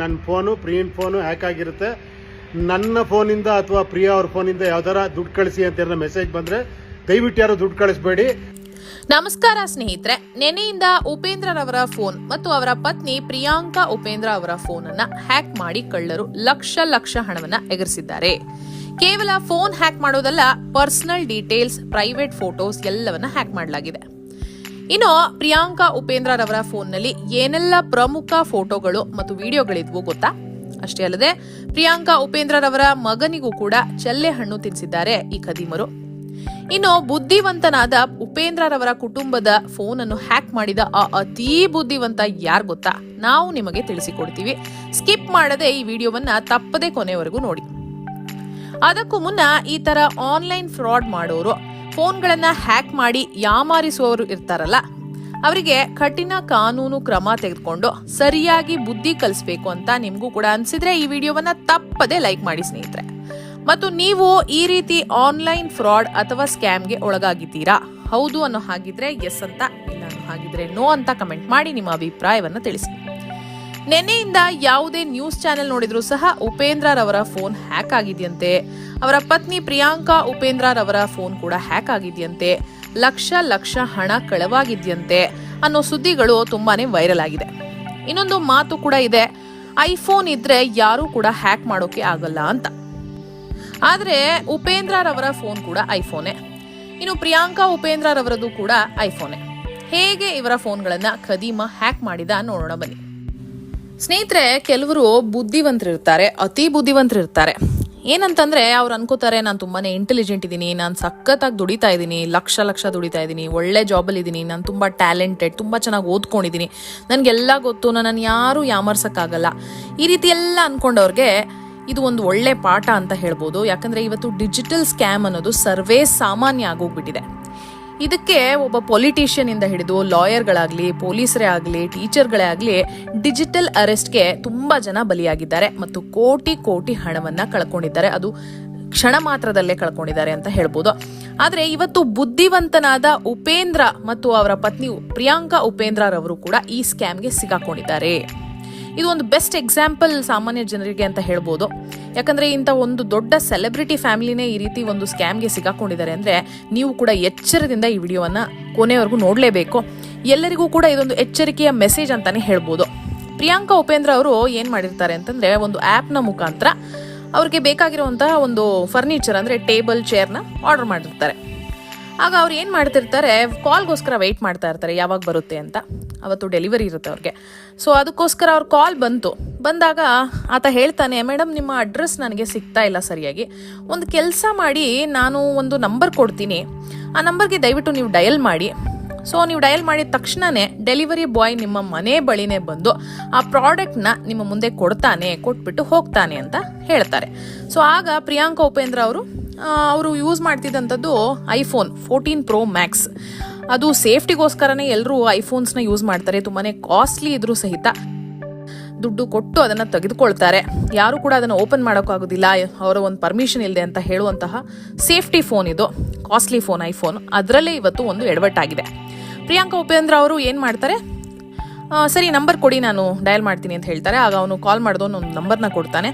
ನನ್ನ phone, ಪ್ರಿಯನ್ phone hack ಆಗಿರುತ್ತೆ. ನನ್ನ ಫೋನಿಂದ ಅಥವಾ ಪ್ರಿಯಾ ಅವ್ರ ಫೋನಿಂದ ಯಾವ್ದಾರ ದುಡ್ಡು ಕಳಿಸಿ ಅಂತ ಏನಾರ ಮೆಸೇಜ್ ಬಂದರೆ ದಯವಿಟ್ಟು ಯಾರು ದುಡ್ಡು ಕಳಿಸ್ಬೇಡಿ. ನಮಸ್ಕಾರ ಸ್ನೇಹಿತರೆ, ನೆನೆಯಿಂದ ಉಪೇಂದ್ರರವರ ಫೋನ್ ಮತ್ತು ಅವರ ಪತ್ನಿ ಪ್ರಿಯಾಂಕಾ ಉಪೇಂದ್ರ ಅವರ ಫೋನ್ ಅನ್ನ ಹ್ಯಾಕ್ ಮಾಡಿ ಕಳ್ಳರು ಲಕ್ಷ ಲಕ್ಷ ಹಣವನ್ನ ಎಗರಿಸಿದ್ದಾರೆ. ಕೇವಲ ಫೋನ್ ಹ್ಯಾಕ್ ಮಾಡೋದಲ್ಲ, ಪರ್ಸನಲ್ ಡೀಟೇಲ್ಸ್, ಪ್ರೈವೇಟ್ ಫೋಟೋಸ್ ಎಲ್ಲವನ್ನ ಹ್ಯಾಕ್ ಮಾಡಲಾಗಿದೆ. ಇನ್ನು ಪ್ರಿಯಾಂಕಾ ಉಪೇಂದ್ರರವರ ಫೋನ್ನಲ್ಲಿ ಏನೆಲ್ಲ ಪ್ರಮುಖ ಫೋಟೋಗಳು ಮತ್ತು ವಿಡಿಯೋಗಳಿದ್ವು ಗೊತ್ತಾ? ಅಷ್ಟೇ ಅಲ್ಲದೆ ಪ್ರಿಯಾಂಕಾ ಉಪೇಂದ್ರರವರ ಮಗನಿಗೂ ಕೂಡ ಚಲ್ಲೆ ಹಣ್ಣು ತಿನ್ನಿಸಿದ್ದಾರೆ ಈ ಖದೀಮರು. ಇನ್ನು ಬುದ್ಧಿವಂತನಾದ ಉಪೇಂದ್ರರವರ ಕುಟುಂಬದ ಫೋನ್ ಅನ್ನು ಹ್ಯಾಕ್ ಮಾಡಿದ ಆ ಅತೀ ಬುದ್ಧಿವಂತ ಯಾರು ಗೊತ್ತಾ? ನಾವು ನಿಮಗೆ ತಿಳಿಸಿಕೊಡ್ತೀವಿ. ಸ್ಕಿಪ್ ಮಾಡದೆ ಈ ವಿಡಿಯೋವನ್ನ ತಪ್ಪದೆ ಕೊನೆವರೆಗೂ ನೋಡಿ. ಅದಕ್ಕೂ ಮುನ್ನ ಈ ತರ ಆನ್ಲೈನ್ ಫ್ರಾಡ್ ಮಾಡೋರು ಫೋನ್ಗಳನ್ನ ಹ್ಯಾಕ್ ಮಾಡಿ ಯಾಮಾರಿಸುವವರು ಇರ್ತಾರಲ್ಲ, ಅವರಿಗೆ ಕಠಿಣ ಕಾನೂನು ಕ್ರಮ ತೆಗೆದುಕೊಂಡು ಸರಿಯಾಗಿ ಬುದ್ಧಿ ಕಲಿಸ್ಬೇಕು ಅಂತ ನಿಮಗೂ ಕೂಡ ಅನ್ಸಿದ್ರೆ ಈ ವಿಡಿಯೋವನ್ನ ತಪ್ಪದೆ ಲೈಕ್ ಮಾಡಿ ಸ್ನೇಹಿತರೆ. ಮತ್ತು ನೀವು ಈ ರೀತಿ ಆನ್ಲೈನ್ ಫ್ರಾಡ್ ಅಥವಾ ಸ್ಕ್ಯಾಮ್ಗೆ ಒಳಗಾಗಿದ್ದೀರಾ? ಹೌದು ಅನ್ನೋ ಹಾಗಿದ್ರೆ ಎಸ್ ಅಂತ, ಇಲ್ಲ ಅನ್ನೋ ಹಾಗಿದ್ರೆ ನೋ ಅಂತ ಕಮೆಂಟ್ ಮಾಡಿ ನಿಮ್ಮ ಅಭಿಪ್ರಾಯವನ್ನು ತಿಳಿಸಿ ನಿನ್ನೆಯಿಂದ ಯಾವುದೇ ನ್ಯೂಸ್ ಚಾನೆಲ್ ನೋಡಿದ್ರೂ ಸಹ ಉಪೇಂದ್ರರವರ ಫೋನ್ ಹ್ಯಾಕ್ ಆಗಿದೆಯಂತೆ. ಅವರ ಪತ್ನಿ ಪ್ರಿಯಾಂಕಾ ಉಪೇಂದ್ರರವರ ಫೋನ್ ಕೂಡ ಹ್ಯಾಕ್ ಆಗಿದೆಯಂತೆ. ಲಕ್ಷ ಲಕ್ಷ ಹಣ ಕಳವಾಗಿದೆಯಂತೆ. ಅನ್ನೋ ಸುದ್ದಿಗಳು ತುಂಬಾನೇ ವೈರಲ್ ಆಗಿದೆ. ಇನ್ನೊಂದು ಮಾತು ಕೂಡ ಇದೆ. ಐಫೋನ್ ಇದ್ರೆ ಯಾರೂ ಕೂಡ ಹ್ಯಾಕ್ ಮಾಡೋಕೆ ಆಗಲ್ಲ ಅಂತ. ಆದ್ರೆ ಉಪೇಂದ್ರರವರ ಫೋನ್ ಕೂಡ ಐಫೋನೇ. ಇನ್ನು ಪ್ರಿಯಾಂಕಾ ಉಪೇಂದ್ರರವರದು ಕೂಡ ಐಫೋನೇ. ಹೇಗೆ ಇವರ ಫೋನ್ಗಳನ್ನ ಖದೀಮ ಹ್ಯಾಕ್ ಮಾಡಿದ ನೋಡೋಣ ಬನ್ನಿ. ಸ್ನೇಹಿತರೆ, ಕೆಲವರು ಬುದ್ಧಿವಂತರಿರ್ತಾರೆ, ಅತಿ ಬುದ್ಧಿವಂತರಿರ್ತಾರೆ. ಏನಂತಂದ್ರೆ, ಅವ್ರು ಅನ್ಕೋತಾರೆ, ನಾನು ತುಂಬಾನೇ ಇಂಟೆಲಿಜೆಂಟ್ ಇದ್ದೀನಿ, ನಾನು ಸಖತ್ತಾಗಿ ದುಡಿತಾ ಇದ್ದೀನಿ, ಲಕ್ಷ ಲಕ್ಷ ದುಡಿತಾ ಇದ್ದೀನಿ, ಒಳ್ಳೆ ಜಾಬಲ್ಲಿ ಇದ್ದೀನಿ, ನಾನು ತುಂಬಾ ಟ್ಯಾಲೆಂಟೆಡ್ ತುಂಬಾ ಚೆನ್ನಾಗಿ ಓದ್ಕೊಂಡಿದ್ದೀನಿ. ನನಗೆಲ್ಲ ಗೊತ್ತು ನಾನು ಯಾರು ಯಾಮರ್ಸಕ್ಕಾಗಲ್ಲ. ಈ ರೀತಿ ಎಲ್ಲ ಅನ್ಕೊಂಡವ್ರಿಗೆ ಇದು ಒಂದು ಒಳ್ಳೆ ಪಾಠ ಅಂತ ಹೇಳ್ಬೋದು. ಯಾಕಂದ್ರೆ, ಇವತ್ತು ಡಿಜಿಟಲ್ ಸ್ಕ್ಯಾಮ್ ಅನ್ನೋದು ಸರ್ವೇ ಸಾಮಾನ್ಯ ಆಗೋಗ್ಬಿಟ್ಟಿದೆ. ಇದಕ್ಕೆ ಒಬ್ಬ ಪೊಲಿಟಿಷಿಯನ್ ಇಂದ ಹಿಡಿದು ಲಾಯರ್ಗಳಾಗ್ಲಿ, ಪೊಲೀಸರೇ ಆಗಲಿ, ಟೀಚರ್ಗಳೇ ಆಗಲಿ ಡಿಜಿಟಲ್ ಅರೆಸ್ಟ್ಗೆ ತುಂಬಾ ಜನ ಬಲಿಯಾಗಿದ್ದಾರೆ ಮತ್ತು ಕೋಟಿ ಕೋಟಿ ಹಣವನ್ನ ಕಳ್ಕೊಂಡಿದ್ದಾರೆ. ಅದು ಕ್ಷಣ ಮಾತ್ರದಲ್ಲೇ ಕಳ್ಕೊಂಡಿದ್ದಾರೆ ಅಂತ ಹೇಳ್ಬೋದು. ಆದ್ರೆ ಇವತ್ತು ಬುದ್ಧಿವಂತನಾದ ಉಪೇಂದ್ರ ಮತ್ತು ಅವರ ಪತ್ನಿ ಪ್ರಿಯಾಂಕಾ ಉಪೇಂದ್ರರವರು ಕೂಡ ಈ ಸ್ಕ್ಯಾಮ್ಗೆ ಸಿಗಾಕೊಂಡಿದ್ದಾರೆ. ಇದು ಒಂದು ಬೆಸ್ಟ್ ಎಕ್ಸಾಂಪಲ್ ಸಾಮಾನ್ಯ ಜನರಿಗೆ ಅಂತ ಹೇಳ್ಬೋದು. ಯಾಕಂದ್ರೆ ಇಂಥ ಒಂದು ದೊಡ್ಡ ಸೆಲೆಬ್ರಿಟಿ ಫ್ಯಾಮಿಲಿನೇ ಈ ರೀತಿ ಒಂದು ಸ್ಕ್ಯಾಮ್ಗೆ ಸಿಗಾಕೊಂಡಿದ್ದಾರೆ ಅಂದ್ರೆ ನೀವು ಕೂಡ ಎಚ್ಚರದಿಂದ ಈ ವಿಡಿಯೋವನ್ನ ಕೊನೆವರೆಗೂ ನೋಡಲೇಬೇಕು. ಎಲ್ಲರಿಗೂ ಕೂಡ ಇದೊಂದು ಎಚ್ಚರಿಕೆಯ ಮೆಸೇಜ್ ಅಂತಾನೆ ಹೇಳ್ಬೋದು. ಪ್ರಿಯಾಂಕಾ ಉಪೇಂದ್ರ ಅವರು ಏನ್ ಮಾಡಿರ್ತಾರೆ ಅಂತಂದ್ರೆ ಒಂದು ಆ್ಯಪ್ನ ಮುಖಾಂತರ ಅವ್ರಿಗೆ ಬೇಕಾಗಿರುವಂತಹ ಒಂದು ಫರ್ನಿಚರ್ ಅಂದ್ರೆ ಟೇಬಲ್, ಚೇರ್ನ ಆರ್ಡರ್ ಮಾಡಿರ್ತಾರೆ. ಆಗ ಅವ್ರು ಏನು ಮಾಡ್ತಿರ್ತಾರೆ ಕಾಲ್ಗೋಸ್ಕರ ವೆಯ್ಟ್ ಮಾಡ್ತಾ ಇರ್ತಾರೆ, ಯಾವಾಗ ಬರುತ್ತೆ ಅಂತ. ಅವತ್ತು ಡೆಲಿವರಿ ಇರುತ್ತೆ ಅವ್ರಿಗೆ. ಸೊ ಅದಕ್ಕೋಸ್ಕರ ಅವ್ರ ಕಾಲ್ ಬಂತು. ಬಂದಾಗ ಆತ ಹೇಳ್ತಾನೆ ಮೇಡಮ್ ನಿಮ್ಮ ಅಡ್ರೆಸ್ ನನಗೆ ಸಿಗ್ತಾ ಇಲ್ಲ ಸರಿಯಾಗಿ. ಒಂದು ಕೆಲಸ ಮಾಡಿ ನಾನು ಒಂದು ನಂಬರ್ ಕೊಡ್ತೀನಿ. ಆ ನಂಬರ್ಗೆ ದಯವಿಟ್ಟು ನೀವು ಡಯಲ್ ಮಾಡಿ. ಸೊ ನೀವು ಡಯಲ್ ಮಾಡಿದ ತಕ್ಷಣನೇ ಡೆಲಿವರಿ ಬಾಯ್ ನಿಮ್ಮ ಮನೆ ಬಳಿನೇ ಬಂದು ಆ ಪ್ರಾಡಕ್ಟ್ನ ನಿಮ್ಮ ಮುಂದೆ ಕೊಡ್ತಾನೆ, ಕೊಟ್ಬಿಟ್ಟು ಹೋಗ್ತಾನೆ ಅಂತ ಹೇಳ್ತಾರೆ. ಸೊ ಆಗ ಪ್ರಿಯಾಂಕಾ ಉಪೇಂದ್ರ ಅವರು ಅವರು ಯೂಸ್ ಮಾಡ್ತಿದ್ದಂಥದ್ದು ಐಫೋನ್ ಫೋರ್ಟೀನ್ ಪ್ರೋ ಮ್ಯಾಕ್ಸ್ ಅದು ಸೇಫ್ಟಿಗೋಸ್ಕರನೇ ಎಲ್ಲರೂ ಐಫೋನ್ಸ್ನ ಯೂಸ್ ಮಾಡ್ತಾರೆ, ತುಂಬಾನೇ ಕಾಸ್ಟ್ಲಿ ಇದ್ರೂ ಸಹಿತ. ದುಡ್ಡು ಕೊಟ್ಟು ಅದನ್ನ ತೆಗೆದುಕೊಳ್ತಾರೆ. ಯಾರು ಕೂಡ ಅದನ್ನು ಓಪನ್ ಮಾಡೋಕ್ಕಾಗೋದಿಲ್ಲ ಅವರ ಒಂದು ಪರ್ಮಿಷನ್ ಇಲ್ಲದೆ ಅಂತ ಹೇಳುವಂತಹ ಸೇಫ್ಟಿ ಫೋನ್ ಇದು, ಕಾಸ್ಟ್ಲಿ ಫೋನ್, ಐಫೋನ್. ಅದರಲ್ಲೇ ಇವತ್ತು ಒಂದು ಎಡವಟ್ಟಾಗಿದೆ. ಪ್ರಿಯಾಂಕಾ ಉಪೇಂದ್ರ ಅವರು ಏನು ಮಾಡ್ತಾರೆ? ಸರಿ, ನಂಬರ್ ಕೊಡಿ, ನಾನು ಡಯಲ್ ಮಾಡ್ತೀನಿ ಅಂತ ಹೇಳ್ತಾರೆ. ಆಗ ಅವನು ಕಾಲ್ ಮಾಡಿದವನು ಒಂದು ನಂಬರ್ನ ಕೊಡ್ತಾನೆ.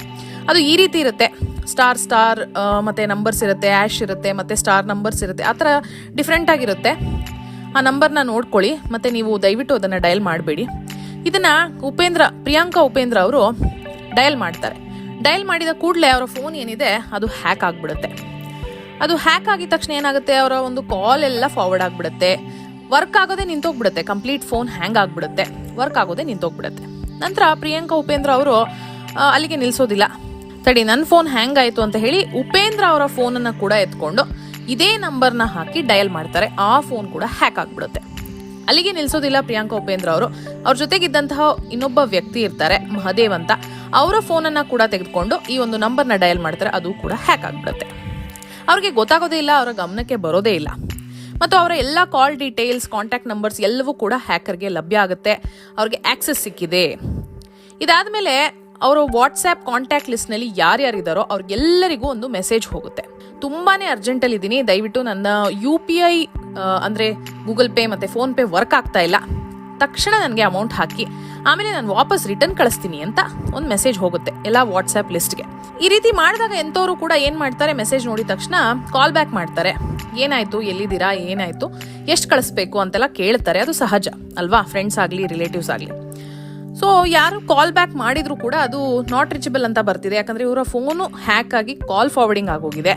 ಅದು ಈ ರೀತಿ ಇರುತ್ತೆ. ಸ್ಟಾರ್ ಸ್ಟಾರ್ ಮತ್ತು ನಂಬರ್ಸ್ ಇರುತ್ತೆ ಆ್ಯಶ್ ಇರುತ್ತೆ, ಮತ್ತೆ ಸ್ಟಾರ್ ನಂಬರ್ಸ್ ಇರುತ್ತೆ. ಆ ಥರ ಡಿಫ್ರೆಂಟ್ ಆಗಿರುತ್ತೆ. ಆ ನಂಬರ್ನ ನೋಡ್ಕೊಳ್ಳಿ, ಮತ್ತೆ ನೀವು ದಯವಿಟ್ಟು ಅದನ್ನು ಡಯಲ್ ಮಾಡಬೇಡಿ. ಇದನ್ನ ಉಪೇಂದ್ರ, ಪ್ರಿಯಾಂಕಾ ಉಪೇಂದ್ರ ಅವರು ಡಯಲ್ ಮಾಡ್ತಾರೆ. ಡಯಲ್ ಮಾಡಿದ ಕೂಡಲೇ ಅವರ ಫೋನ್ ಏನಿದೆ, ಅದು ಹ್ಯಾಕ್ ಆಗಿಬಿಡುತ್ತೆ. ಅದು ಹ್ಯಾಕ್ ಆಗಿದ ತಕ್ಷಣ ಏನಾಗುತ್ತೆ, ಅವರ ಒಂದು ಕಾಲ್ ಎಲ್ಲ ಫಾರ್ವರ್ಡ್ ಆಗಿಬಿಡುತ್ತೆ. ವರ್ಕ್ ಆಗೋದೇ ನಿಂತೋಗ್ಬಿಡುತ್ತೆ, ಕಂಪ್ಲೀಟ್ ಫೋನ್ ಹ್ಯಾಂಗ್ ಆಗಿಬಿಡುತ್ತೆ. ವರ್ಕ್ ಆಗೋದೇ ನಿಂತೋಗ್ಬಿಡುತ್ತೆ. ನಂತರ ಪ್ರಿಯಾಂಕಾ ಉಪೇಂದ್ರ ಅವರು ಅಲ್ಲಿಗೆ ನಿಲ್ಸೋದಿಲ್ಲ. ತಡಿ ನನ್ನ ಫೋನ್ ಹ್ಯಾಂಗ್ ಆಯಿತು ಅಂತ ಹೇಳಿ ಉಪೇಂದ್ರ ಅವರ ಫೋನನ್ನು ಕೂಡ ಎತ್ಕೊಂಡು ಇದೇ ನಂಬರ್ನ ಹಾಕಿ ಡಯಲ್ ಮಾಡ್ತಾರೆ. ಆ ಫೋನ್ ಕೂಡ ಹ್ಯಾಕ್ ಆಗಿಬಿಡುತ್ತೆ. ಅಲ್ಲಿಗೆ ನಿಲ್ಸೋದಿಲ್ಲ ಪ್ರಿಯಾಂಕಾ ಉಪೇಂದ್ರ ಅವರು. ಅವ್ರ ಜೊತೆಗಿದ್ದಂತಹ ಇನ್ನೊಬ್ಬ ವ್ಯಕ್ತಿ ಇರ್ತಾರೆ, ಮಹದೇವ್ ಅಂತ. ಅವರ ಫೋನನ್ನ ಕೂಡ ತೆಗೆದುಕೊಂಡು ಈ ಒಂದು ನಂಬರ್ನ ಡಯಲ್ ಮಾಡ್ತಾರೆ. ಅದು ಕೂಡ ಹ್ಯಾಕ್ ಆಗಿಬಿಡುತ್ತೆ. ಅವ್ರಿಗೆ ಗೊತ್ತಾಗೋದೇ ಇಲ್ಲ, ಅವರ ಗಮನಕ್ಕೆ ಬರೋದೇ ಇಲ್ಲ. ಮತ್ತು ಅವರ ಎಲ್ಲ ಕಾಲ್ ಡೀಟೇಲ್ಸ್ ಕಾಂಟ್ಯಾಕ್ಟ್ ನಂಬರ್ಸ್ ಎಲ್ಲವೂ ಕೂಡ ಹ್ಯಾಕರ್ಗೆ ಲಭ್ಯ ಆಗುತ್ತೆ. ಅವ್ರಿಗೆ ಆಕ್ಸೆಸ್ ಸಿಕ್ಕಿದೆ. ಇದಾದ್ಮೇಲೆ, ಅವರು ವಾಟ್ಸ್ಆ್ಯಪ್ ಕಾಂಟ್ಯಾಕ್ಟ್ ಲಿಸ್ಟ್ನಲ್ಲಿ ಯಾರ್ಯಾರಿದ್ದಾರೋ ಅವ್ರಿಗೆಲ್ಲರಿಗೂ ಒಂದು ಮೆಸೇಜ್ ಹೋಗುತ್ತೆ. ತುಂಬಾನೇ ಅರ್ಜೆಂಟಲ್ಲಿ ಇದ್ದೀನಿ ದಯವಿಟ್ಟು ನನ್ನ ಯು ಪಿ ಐ ಅಂದರೆ ಗೂಗಲ್ ಪೇ ಮತ್ತು ಫೋನ್ ಪೇ ವರ್ಕ್ ಆಗ್ತಾ ಇಲ್ಲ. ತಕ್ಷಣ ನನಗೆ ಅಮೌಂಟ್ ಹಾಕಿ. ಆಮೇಲೆ ನಾನು ವಾಪಸ್ ರಿಟರ್ನ್ ಕಳಿಸ್ತೀನಿ ಅಂತ ಒಂದು ಮೆಸೇಜ್ ಹೋಗುತ್ತೆ, ಎಲ್ಲ ವಾಟ್ಸ್ಆ್ಯಪ್ ಲಿಸ್ಟ್ಗೆ ಈ ರೀತಿ ಮಾಡಿದಾಗ ಎಂಥವರು ಕೂಡ ಏನು ಮಾಡ್ತಾರೆ ಮೆಸೇಜ್ ನೋಡಿದ ತಕ್ಷಣ ಕಾಲ್ ಬ್ಯಾಕ್ ಮಾಡ್ತಾರೆ. ಏನಾಯ್ತು, ಎಲ್ಲಿದ್ದೀರಾ, ಏನಾಯ್ತು, ಎಷ್ಟು ಕಳಿಸ್ಬೇಕು ಅಂತೆಲ್ಲ ಕೇಳ್ತಾರೆ. ಅದು ಸಹಜ, ಅಲ್ವಾ? ಫ್ರೆಂಡ್ಸ್ ಆಗಲಿ ರಿಲೇಟಿವ್ಸ್ ಆಗಲಿ. ಸೊ ಯಾರು ಕಾಲ್ ಬ್ಯಾಕ್ ಮಾಡಿದ್ರು ಕೂಡ ಅದು ನಾಟ್ ರೀಚಬಲ್ ಅಂತ ಬರ್ತಿದೆ. ಯಾಕಂದ್ರೆ ಇವರ ಫೋನು ಹ್ಯಾಕ್ ಆಗಿ ಕಾಲ್ ಫಾರ್ವರ್ಡಿಂಗ್ ಆಗೋಗಿದೆ.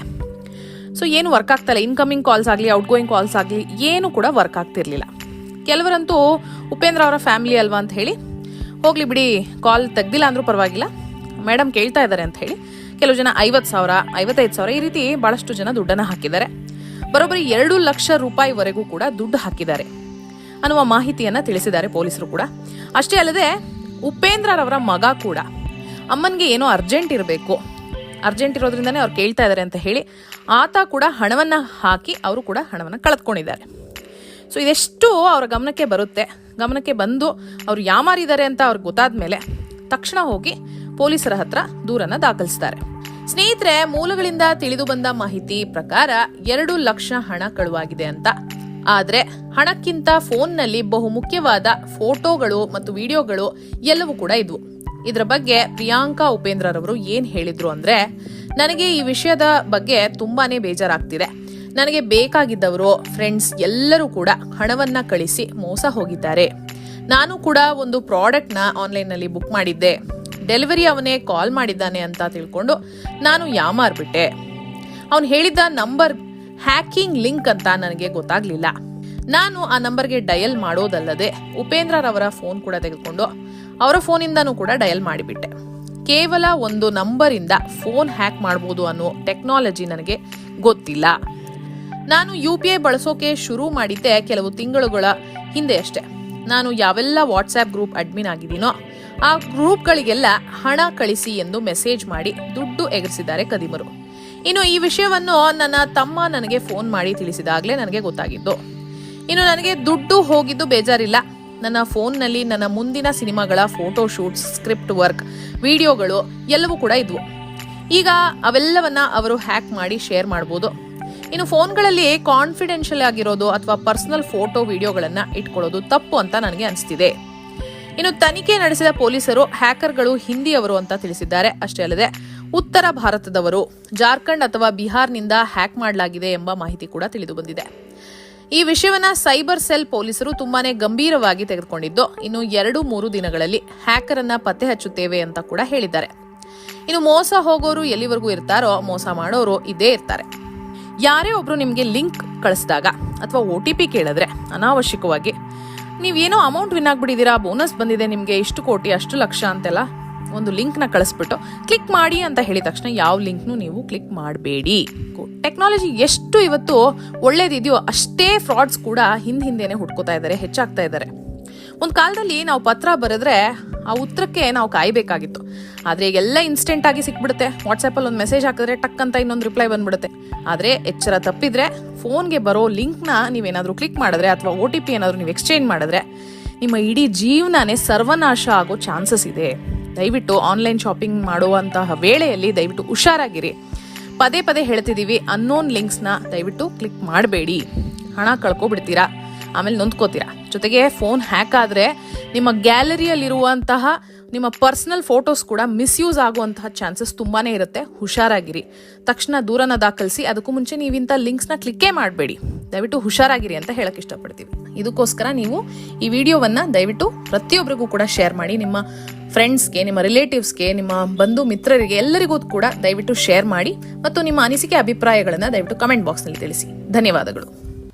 ಸೊ ಏನು ವರ್ಕ್ ಆಗ್ತಾಯಿಲ್ಲ ಇನ್ಕಮಿಂಗ್ ಕಾಲ್ಸ್ ಆಗಲಿ ಔಟ್ ಗೋಯಿಂಗ್ ಕಾಲ್ಸ್ ಆಗಲಿ, ಏನು ಕೂಡ ವರ್ಕ್ ಆಗ್ತಿರ್ಲಿಲ್ಲ. ಕೆಲವರಂತೂ ಉಪೇಂದ್ರ ಅವರ ಫ್ಯಾಮಿಲಿ ಅಲ್ವಾ ಅಂತ ಹೇಳಿ, ಹೋಗ್ಲಿ ಬಿಡಿ ಕಾಲ್ ತೆಗ್ದಿಲ್ಲ ಅಂದರೂ ಪರವಾಗಿಲ್ಲ. ಮೇಡಮ್ ಕೇಳ್ತಾ ಇದ್ದಾರೆ ಅಂತ ಹೇಳಿ, ಕೆಲವು ಜನ ಐವತ್ತು ಸಾವಿರ, ಐವತ್ತೈದು ಸಾವಿರ ಈ ರೀತಿ ಬಹಳಷ್ಟು ಜನ ದುಡ್ಡನ್ನು ಹಾಕಿದ್ದಾರೆ. ಬರೋಬ್ಬರಿ ಎರಡು ಲಕ್ಷ ರೂಪಾಯಿವರೆಗೂ ಕೂಡ ದುಡ್ಡು ಹಾಕಿದ್ದಾರೆ ಅನ್ನುವ ಮಾಹಿತಿಯನ್ನ ತಿಳಿಸಿದ್ದಾರೆ ಪೊಲೀಸರು ಕೂಡ. ಅಷ್ಟೇ ಅಲ್ಲದೆ, ಉಪೇಂದ್ರರವರ ಮಗ ಕೂಡ ಅಮ್ಮನಿಗೆ ಏನೋ ಅರ್ಜೆಂಟ್ ಇರಬೇಕು. ಅರ್ಜೆಂಟ್ ಇರೋದ್ರಿಂದನೇ ಅವ್ರು ಕೇಳ್ತಾ ಇದ್ದಾರೆ ಅಂತ ಹೇಳಿ ಆತ ಕೂಡ ಹಣವನ್ನು ಹಾಕಿ ಅವರು ಕೂಡ ಹಣವನ್ನು ಕಳೆದುಕೊಂಡಿದ್ದಾರೆ. ಸೊ ಇದೆಷ್ಟು ಅವರ ಗಮನಕ್ಕೆ ಬರುತ್ತೆ. ಗಮನಕ್ಕೆ ಬಂದು ಅವರು ಯಾಮಾರಿದ್ದಾರೆ ಅಂತ ಅವ್ರಿಗೆ ಗೊತ್ತಾದ ಮೇಲೆ ತಕ್ಷಣ ಹೋಗಿ ಪೊಲೀಸರ ಹತ್ರ ದೂರನ್ನು ದಾಖಲಿಸ್ತಾರೆ. ಸ್ನೇಹಿತರೆ, ಮೂಲಗಳಿಂದ ತಿಳಿದು ಬಂದ ಮಾಹಿತಿ ಪ್ರಕಾರ ಎರಡು ಲಕ್ಷ ಹಣ ಕಳುವಾಗಿದೆ ಅಂತ. ಆದರೆ ಹಣಕ್ಕಿಂತ ಫೋನ್ನಲ್ಲಿ ಬಹು ಮುಖ್ಯವಾದ ಫೋಟೋಗಳು ಮತ್ತು ವಿಡಿಯೋಗಳು ಎಲ್ಲವೂ ಕೂಡ ಇದ್ವು. ಇದರ ಬಗ್ಗೆ ಪ್ರಿಯಾಂಕಾ ಉಪೇಂದ್ರರವರು ಏನ್ ಹೇಳಿದ್ರು ಅಂದ್ರೆ, ನನಗೆ ಈ ವಿಷಯದ ಬಗ್ಗೆ ತುಂಬಾನೇ ಬೇಜಾರಾಗ್ತಿದೆ. ನನಗೆ ಬೇಕಾಗಿದ್ದವರು ಫ್ರೆಂಡ್ಸ್ ಎಲ್ಲರೂ ಕೂಡ ಹಣವನ್ನ ಕಳಿಸಿ ಮೋಸ ಹೋಗಿದ್ದಾರೆ. ನಾನು ಕೂಡ ಒಂದು ಪ್ರಾಡಕ್ಟ್ನ ಆನ್ಲೈನ್ನಲ್ಲಿ ಬುಕ್ ಮಾಡಿದ್ದೆ. ಡೆಲಿವರಿ ಅವನೇ ಕಾಲ್ ಮಾಡಿದ್ದಾನೆ ಅಂತ ತಿಳ್ಕೊಂಡು ನಾನು ಯಾಮಾರ್ಬಿಟ್ಟೆ ಅವನು ಹೇಳಿದ್ದ ನಂಬರ್ ಹ್ಯಾಕಿಂಗ್ ಲಿಂಕ್ ಅಂತ ನನಗೆ ಗೊತ್ತಾಗ್ಲಿಲ್ಲ. ನಾನು ಆ ನಂಬರ್ಗೆ ಡಯಲ್ ಮಾಡೋದಲ್ಲದೆ ಉಪೇಂದ್ರರವರ ಫೋನ್ ಕೂಡ ತೆಗೆದುಕೊಂಡು ಅವರ ಫೋನಿಂದನೂ ಕೂಡ ಡಯಲ್ ಮಾಡಿಬಿಟ್ಟೆ. ಕೇವಲ ಒಂದು ನಂಬರಿಂದ ಫೋನ್ ಹ್ಯಾಕ್ ಮಾಡ್ಬೋದು ಅನ್ನೋ ಟೆಕ್ನಾಲಜಿ ನನಗೆ ಗೊತ್ತಿಲ್ಲ. ನಾನು ಯು ಪಿ ಐ ಬಳಸೋಕೆ ಶುರು ಮಾಡಿದ್ದೆ ಕೆಲವು ತಿಂಗಳುಗಳ ಹಿಂದೆ ಅಷ್ಟೇ. ನಾನು ಯಾವೆಲ್ಲ ವಾಟ್ಸ್ಆ್ಯಪ್ ಗ್ರೂಪ್ ಅಡ್ಮಿನ್ ಆಗಿದ್ದೀನೋ ಆ ಗ್ರೂಪ್ಗಳಿಗೆಲ್ಲ ಹಣ ಕಳಿಸಿ ಎಂದು ಮೆಸೇಜ್ ಮಾಡಿ ದುಡ್ಡು ಎಗರಿಸಿದ್ದಾರೆ ಕದಿಮರು. ಇನ್ನು ಈ ವಿಷಯವನ್ನು ನನ್ನ ತಮ್ಮ ನನಗೆ ಫೋನ್ ಮಾಡಿ ತಿಳಿಸಿದಾಗಲೇ ನನಗೆ ಗೊತ್ತಾಗಿದ್ದು. ಇನ್ನು ನನಗೆ ದುಡ್ಡು ಹೋಗಿದ್ದು ಬೇಜಾರಿಲ್ಲ. ನನ್ನ ಫೋನ್ನಲ್ಲಿ ನನ್ನ ಮುಂದಿನ ಸಿನಿಮಾಗಳ ಫೋಟೋ ಶೂಟ್ಸ್ ಸ್ಕ್ರಿಪ್ಟ್ ವರ್ಕ್ ವಿಡಿಯೋಗಳು ಎಲ್ಲವೂ ಕೂಡ ಇದ್ವು. ಈಗ ಅವೆಲ್ಲವನ್ನ ಅವರು ಹ್ಯಾಕ್ ಮಾಡಿ ಶೇರ್ ಮಾಡ್ಬೋದು. ಇನ್ನು ಫೋನ್ಗಳಲ್ಲಿ ಕಾನ್ಫಿಡೆನ್ಷಿಯಲ್ ಆಗಿರೋದು ಅಥವಾ ಪರ್ಸನಲ್ ಫೋಟೋ ವಿಡಿಯೋಗಳನ್ನ ಇಟ್ಕೊಳ್ಳೋದು ತಪ್ಪು ಅಂತ ನನಗೆ ಅನಿಸ್ತಿದೆ. ಇನ್ನು ತನಿಖೆ ನಡೆಸಿದ ಪೊಲೀಸರು ಹ್ಯಾಕರ್ಗಳು ಹಿಂದಿಯವರು ಅಂತ ತಿಳಿಸಿದ್ದಾರೆ. ಅಷ್ಟೇ ಅಲ್ಲದೆ, ಉತ್ತರ ಭಾರತದವರು, ಜಾರ್ಖಂಡ್ ಅಥವಾ ಬಿಹಾರ್ನಿಂದ ಹ್ಯಾಕ್ ಮಾಡಲಾಗಿದೆ ಎಂಬ ಮಾಹಿತಿ ಕೂಡ ತಿಳಿದು ಬಂದಿದೆ. ಈ ವಿಷಯವನ್ನ ಸೈಬರ್ ಸೆಲ್ ಪೊಲೀಸರು ತುಂಬಾನೇ ಗಂಭೀರವಾಗಿ ತೆಗೆದುಕೊಂಡಿದ್ದು, ಇನ್ನು ಎರಡು ಮೂರು ದಿನಗಳಲ್ಲಿ ಹ್ಯಾಕರ್ ಅನ್ನ ಪತ್ತೆ ಹಚ್ಚುತ್ತೇವೆ ಅಂತ ಕೂಡ ಹೇಳಿದ್ದಾರೆ. ಇನ್ನು ಮೋಸ ಹೋಗೋರು ಎಲ್ಲಿವರೆಗೂ ಇರ್ತಾರೋ, ಮೋಸ ಮಾಡೋರು ಇದೇ ಇರ್ತಾರೆ. ಯಾರೇ ಒಬ್ರು ನಿಮಗೆ ಲಿಂಕ್ ಕಳಿಸಿದಾಗ ಅಥವಾ ಒ ಟಿ ಪಿ ಕೇಳಿದ್ರೆ, ಅನಾವಶ್ಯಕವಾಗಿ ನೀವೇನೋ ಅಮೌಂಟ್ ವಿನ್ ಆಗ್ಬಿಟ್ಟಿದ್ದೀರಾ, ಬೋನಸ್ ಬಂದಿದೆ ನಿಮಗೆ, ಇಷ್ಟು ಕೋಟಿ, ಅಷ್ಟು ಲಕ್ಷ ಅಂತೆಲ್ಲ ಒಂದು ಲಿಂಕ್ನ ಕಳಿಸ್ಬಿಟ್ಟು ಕ್ಲಿಕ್ ಮಾಡಿ ಅಂತ ಹೇಳಿದ ತಕ್ಷಣ ಯಾವ ಲಿಂಕ್ನು ನೀವು ಕ್ಲಿಕ್ ಮಾಡಬೇಡಿ. ಟೆಕ್ನಾಲಜಿ ಎಷ್ಟು ಇವತ್ತು ಒಳ್ಳೇದಿದೆಯೋ ಅಷ್ಟೇ ಫ್ರಾಡ್ಸ್ ಕೂಡ ಹಿಂದ್ ಹಿಂದೆನೆ ಹುಡ್ಕೋತಾ ಇದ್ದಾರೆ, ಹೆಚ್ಚಾಗ್ತಾ ಇದ್ದಾರೆ. ಒಂದು ಕಾಲದಲ್ಲಿ ನಾವು ಪತ್ರ ಬರೆದ್ರೆ ಆ ಉತ್ತರಕ್ಕೆ ನಾವು ಕಾಯಬೇಕಾಗಿತ್ತು. ಆದರೆ ಈಗೆಲ್ಲ ಇನ್ಸ್ಟೆಂಟ್ ಆಗಿ ಸಿಕ್ಬಿಡುತ್ತೆ. ವಾಟ್ಸಪ್ಪಲ್ಲಿ ಒಂದು ಮೆಸೇಜ್ ಹಾಕಿದ್ರೆ ಟಕ್ ಅಂತ ಇನ್ನೊಂದು ರಿಪ್ಲೈ ಬಂದ್ಬಿಡುತ್ತೆ. ಆದರೆ ಎಚ್ಚರ ತಪ್ಪಿದ್ರೆ ಫೋನ್ಗೆ ಬರೋ ಲಿಂಕ್ನ ನೀವೇನಾದರೂ ಕ್ಲಿಕ್ ಮಾಡಿದ್ರೆ ಅಥವಾ ಒ ಟಿ ಪಿ ಏನಾದರೂ ನೀವು ಎಕ್ಸ್ಚೇಂಜ್ ಮಾಡಿದ್ರೆ ನಿಮ್ಮ ಇಡೀ ಜೀವನನೇ ಸರ್ವನಾಶ ಆಗೋ ಚಾನ್ಸಸ್ ಇದೆ. ದಯವಿಟ್ಟು ಆನ್ಲೈನ್ ಶಾಪಿಂಗ್ ಮಾಡುವಂತಹ ವೇಳೆಯಲ್ಲಿ ದಯವಿಟ್ಟು ಹುಷಾರಾಗಿರಿ. ಪದೇ ಪದೇ ಹೇಳ್ತಿದ್ದೀವಿ ಅನ್ನೋನ್ ಲಿಂಕ್ಸ್ನ ದಯವಿಟ್ಟು ಕ್ಲಿಕ್ ಮಾಡಬೇಡಿ. ಹಣ ಕಳ್ಕೊಬಿಡ್ತೀರಾ? ಆಮೇಲೆ ನೊಂದ್ಕೋತೀರಾ? ಜೊತೆಗೆ ಫೋನ್ ಹ್ಯಾಕ್ ಆದರೆ ನಿಮ್ಮ ಗ್ಯಾಲರಿಯಲ್ಲಿರುವಂತಹ ನಿಮ್ಮ ಪರ್ಸನಲ್ ಫೋಟೋಸ್ ಕೂಡ ಮಿಸ್ಯೂಸ್ ಆಗುವಂತಹ ಚಾನ್ಸಸ್ ತುಂಬಾನೇ ಇರುತ್ತೆ. ಹುಷಾರಾಗಿರಿ. ತಕ್ಷಣ ದೂರನ ದಾಖಲಿಸಿ, ಅದಕ್ಕೂ ಮುಂಚೆ ನೀವಿಂಥ ಲಿಂಕ್ಸ್ನ ಕ್ಲಿಕ್ಕೇ ಮಾಡಬೇಡಿ. ದಯವಿಟ್ಟು ಹುಷಾರಾಗಿರಿ ಅಂತ ಹೇಳಕ್ ಇಷ್ಟಪಡ್ತೀವಿ. ಇದಕ್ಕೋಸ್ಕರ ನೀವು ಈ ವಿಡಿಯೋವನ್ನು ದಯವಿಟ್ಟು ಪ್ರತಿಯೊಬ್ಬರಿಗೂ ಕೂಡ ಶೇರ್ ಮಾಡಿ, ನಿಮ್ಮ ಫ್ರೆಂಡ್ಸ್ಗೆ ನಿಮ್ಮ ರಿಲೇಟಿವ್ಸ್ಗೆ ನಿಮ್ಮ ಬಂಧು ಮಿತ್ರರಿಗೆ ಎಲ್ಲರಿಗೂ ಕೂಡ ದಯವಿಟ್ಟು ಶೇರ್ ಮಾಡಿ ಮತ್ತು ನಿಮ್ಮ ಅನಿಸಿಕೆ, ಅಭಿಪ್ರಾಯಗಳನ್ನು ದಯವಿಟ್ಟು ಕಮೆಂಟ್ ಬಾಕ್ಸ್ನಲ್ಲಿ ತಿಳಿಸಿ. ಧನ್ಯವಾದಗಳು.